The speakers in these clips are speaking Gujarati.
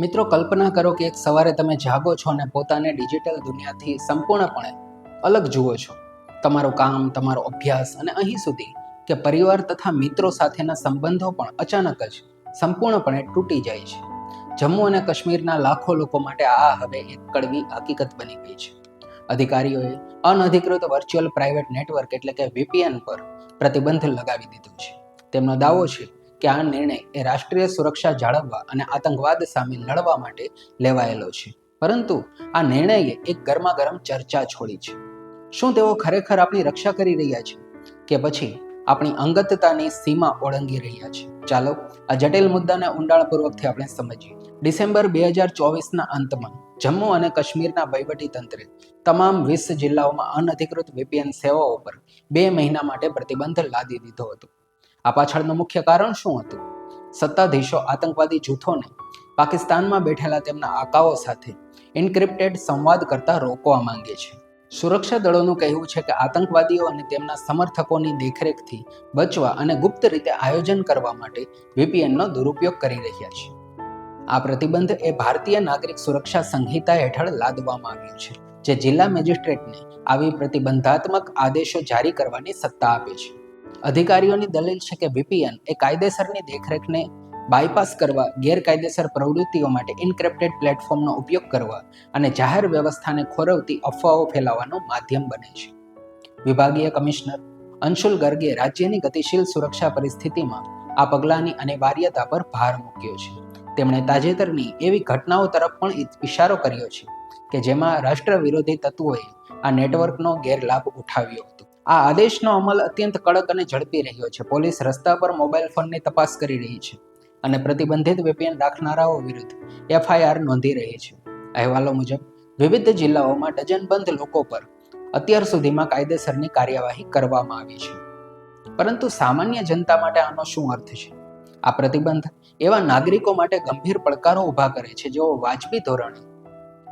મિત્રો, કલ્પના કરો કે એક સવારે તમે જાગો છો અને પોતાને ડિજિટલ દુનિયાથી સંપૂર્ણપણે અલગ જુઓ છો. તમારું કામ, તમારો અભ્યાસ અને અહીં સુધી કે પરિવાર તથા મિત્રો સાથેના સંબંધો પણ અચાનક જ સંપૂર્ણપણે તૂટી જાય છે. જમ્મુ અને કાશ્મીરના લાખો લોકો માટે આ હવે એક કડવી હકીકત બની ગઈ છે. અધિકારીઓએ અનધિકૃત વર્ચ્યુઅલ પ્રાઇવેટ નેટવર્ક એટલે કે વીપીએન પર પ્રતિબંધ લગાવી દીધો છે. તેમનો દાવો છે કે આ નિર્ણય એ રાષ્ટ્રીય સુરક્ષા જાળવવા અને આતંકવાદ સામે લડવા માટે લેવાયેલો છે. પરંતુ આ નિર્ણયે એક ગરમાગરમ ચર્ચા છોડી છે. શું તેઓ ખરેખર આપણી રક્ષા કરી રહ્યા છે કે પછી આપણી અંગતતાની સીમા ઓળંગી રહ્યા છે? ચાલો, આ જટિલ મુદ્દાને ઊંડાણપૂર્વકથી આપણે સમજીએ. ડિસેમ્બર બે હજાર ચોવીસના અંતમાં જમ્મુ અને કાશ્મીરના તંત્રે તમામ વીસ જિલ્લાઓમાં અનધિકૃત વીપીએન સેવાઓ પર બે મહિના માટે પ્રતિબંધ લાદી દીધો હતો. આ પાછળનું મુખ્ય કારણ શું હતું? સત્તાધીશો આતંકવાદી જૂથોને પાકિસ્તાનમાં બેઠેલા તેમના આકાઓ સાથે ઇન્ક્રિપ્ટેડ સંવાદ કરતા રોકવા માંગે છે. સુરક્ષા દળોનું કહેવું છે કે આતંકવાદીઓ અને તેમના સમર્થકોની દેખરેખથી બચવા અને ગુપ્ત રીતે આયોજન કરવા માટે વીપીએનનો દુરુપયોગ કરી રહ્યા છે. આ પ્રતિબંધ એ ભારતીય નાગરિક સુરક્ષા સંહિતા હેઠળ લાદવામાં આવ્યું છે, જે જિલ્લા મેજિસ્ટ્રેટને આવી પ્રતિબંધાત્મક આદેશો જારી કરવાની સત્તા આપે છે. અધિકારીઓની દલીલ છે કે વીપીએન એ કાયદેસરની દેખરેખને બાયપાસ કરવા, ગેરકાયદેસર પ્રવૃત્તિઓ માટે ઇન્ક્રિપ્ટેડ પ્લેટફોર્મનો ઉપયોગ કરવા અને જાહેર વ્યવસ્થાને ખોરવતી અફવાઓ ફેલાવવાનું માધ્યમ બને છે. વિભાગીય કમિશનર અંશુલ ગર્ગે રાજ્યની ગતિશીલ સુરક્ષા પરિસ્થિતિમાં આ પગલાંની અનિવાર્યતા પર ભાર મૂક્યો છે. તેમણે તાજેતરની એવી ઘટનાઓ તરફ પણ ઇશારો કર્યો છે કે જેમાં રાષ્ટ્ર વિરોધી તત્વોએ આ નેટવર્કનો ગેરલાભ ઉઠાવ્યો હતો. આ આદેશનો અમલ અત્યંત કડક અને ઝડપી રહ્યો છે. પોલીસ રસ્તા પર મોબાઈલ ફોનની તપાસ કરી રહી છે અને પ્રતિબંધિત વીપીએન રાખનારાઓ વિરુદ્ધ એફઆઈઆર નોંધી રહી છે. અહેવાલો મુજબ, વિવિધ જિલ્લાઓમાં ડઝનબંધ લોકો પર અત્યાર સુધીમાં કાયદેસરની કાર્યવાહી કરવામાં આવી છે. પરંતુ સામાન્ય જનતા માટે આનો શું અર્થ છે? આ પ્રતિબંધ એવા નાગરિકો માટે ગંભીર પડકારો ઊભા કરે છે જેઓ વાજબી ધોરણે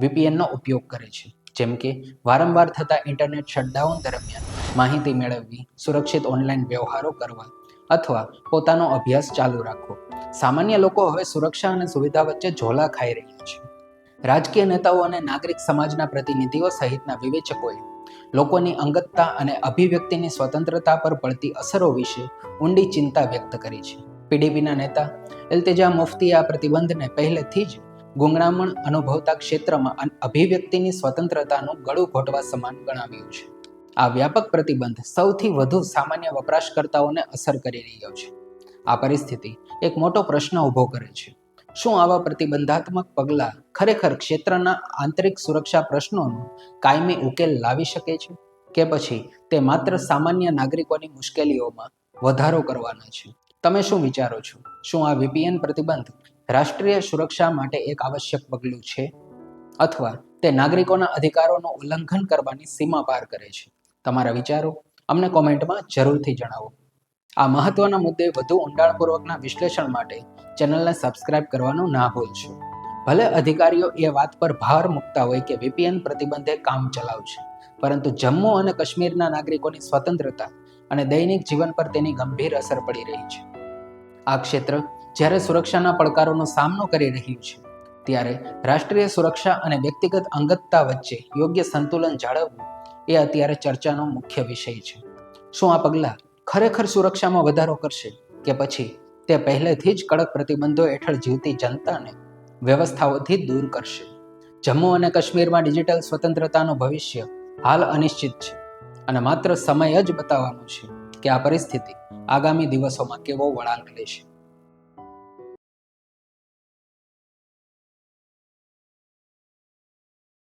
વીપીએનનો ઉપયોગ કરે છે. જેમ કે, વારંવાર થતા ઇન્ટરનેટ શટડાઉન દરમિયાન માહિતી મેળવવી, સુરક્ષિત ઓનલાઈન વ્યવહારો કરવા અથવા પોતાનો અભ્યાસ ચાલુ રાખવો. સામાન્ય લોકો હવે સુરક્ષા અને સુવિધા વચ્ચે ઝોલા ખાઈ રહ્યા છે. રાજકીય નેતાઓ અને નાગરિક સમાજના પ્રતિનિધિઓ સહિતના વિવેચકોએ લોકોની અંગતતા અને અભિવ્યક્તિની સ્વતંત્રતા પર પડતી અસરો વિશે ઊંડી ચિંતા વ્યક્ત કરી છે. પીડીપીના નેતા ઇલ્તિજા મુફ્તીએ આ પ્રતિબંધને પહેલેથી જ ગુંગળામણ અનુભવતા ક્ષેત્રમાં અભિવ્યક્તિની સ્વતંત્રતાનું ગળું ઘોટવા સમાન ગણાવ્યું છે. આ વ્યાપક પ્રતિબંધ સૌથી વધુ સામાન્ય વપરાશકર્તાઓને અસર કરી રહ્યો છે. આ પરિસ્થિતિ એક મોટો પ્રશ્ન ઊભો કરે છે. શું આવા પ્રતિબંધાત્મક પગલાં ખરેખર ક્ષેત્રના આંતરિક સુરક્ષા પ્રશ્નોનો કાયમી ઉકેલ લાવી શકે છે કે પછી તે માત્ર સામાન્ય નાગરિકોની મુશ્કેલીઓમાં વધારો કરવાના છે? તમે શું વિચારો છો? શું આ વીપીએન પ્રતિબંધ રાષ્ટ્રીય સુરક્ષા માટે એક આવશ્યક પગલું છે? અથવા તે નાગરિકોના અધિકારોનું ઉલ્લંઘન કરવાની સીમા પાર કરે છે? તમારા વિચારો અમને કોમેન્ટમાં જરૂરથી જણાવો. આ મહત્વના મુદ્દે વધુ ઊંડાણપૂર્વકના વિશ્લેષણ માટે ચેનલને સબસ્ક્રાઇબ કરવાનું ના ભૂલશો. ભલે અધિકારીઓ એ વાત પર ભાર મૂકતા હોય કે વીપીએન પ્રતિબંધે કામ ચલાવશે, પરંતુ જમ્મુ અને કાશ્મીરના નાગરિકોની સ્વતંત્રતા અને દૈનિક જીવન પર તેની ગંભીર અસર પડી રહી છે. આ ક્ષેત્ર જ્યારે સુરક્ષાના પડકારોનો સામનો કરી રહ્યું છે, ત્યારે રાષ્ટ્રીય સુરક્ષા અને વ્યક્તિગત અંગતતા વચ્ચે યોગ્ય સંતુલન જાળવવું એ અત્યારે ચર્ચાનો મુખ્ય વિષય છે. શું આ પગલાં ખરેખર સુરક્ષામાં વધારો કરશે કે પછી તે પહેલેથી જ કડક પ્રતિબંધો હેઠળ જીવતી જનતાને વ્યવસ્થાઓથી દૂર કરશે? જમ્મુ અને કાશ્મીરમાં ડિજિટલ સ્વતંત્રતાનું ભવિષ્ય હાલ અનિશ્ચિત છે અને માત્ર સમય જ બતાવવાનો છે કે આ પરિસ્થિતિ આગામી દિવસોમાં કેવો વળાંક લેશે.